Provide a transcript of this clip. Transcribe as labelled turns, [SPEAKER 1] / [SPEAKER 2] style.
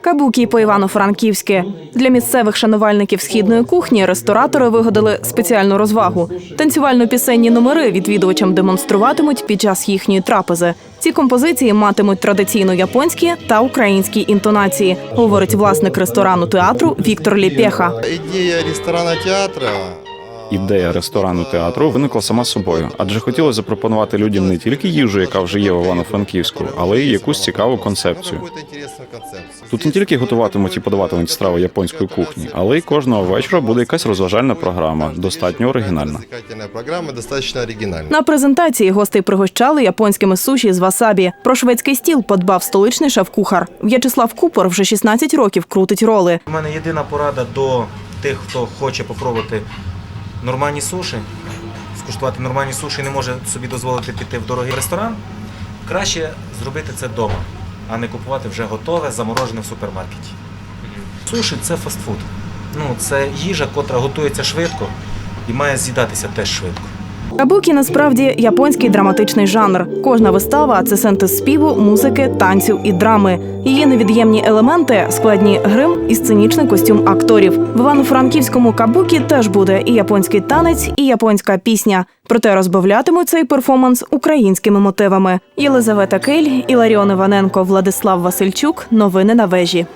[SPEAKER 1] Кабукі по Івано-Франківськи. Для місцевих шанувальників східної кухні ресторатори вигадали спеціальну розвагу. Танцювально-пісенні номери відвідувачам демонструватимуть під час їхньої трапези. Ці композиції матимуть традиційно японські та українські інтонації, говорить власник ресторану театру Віктор Ліпєха.
[SPEAKER 2] Ідея ресторана театра.
[SPEAKER 3] Ідея ресторану театру виникла сама собою, адже хотілося запропонувати людям не тільки їжу, яка вже є в Івано-Франківську, але й якусь цікаву концепцію. Тут не тільки готуватимуть і подаватимуть страви японської кухні, але й кожного вечора буде якась розважальна програма, достатньо оригінальна.
[SPEAKER 1] На презентації гостей пригощали японськими суші з васабі. Про шведський стіл подбав столичний шеф-кухар. В'ячеслав Купор вже 16 років крутить роли.
[SPEAKER 4] У мене єдина порада до тих, хто хоче попробувати нормальні суші, скуштувати нормальні суші і не може собі дозволити піти в дорогий ресторан. Краще зробити це вдома, а не купувати вже готове, заморожене в супермаркеті. Суші це фастфуд. Ну, це їжа, котра готується швидко і має з'їдатися теж швидко.
[SPEAKER 1] Кабукі насправді японський драматичний жанр. Кожна вистава це синтез співу, музики, танців і драми. Її невід'ємні елементи складні грим і сценічний костюм акторів. В Івано-Франківському кабукі теж буде і японський танець, і японська пісня. Проте розбавлятимуть цей перформанс українськими мотивами. Єлизавета Киль, Іларіон Іваненко, Владислав Васильчук. Новини на вежі.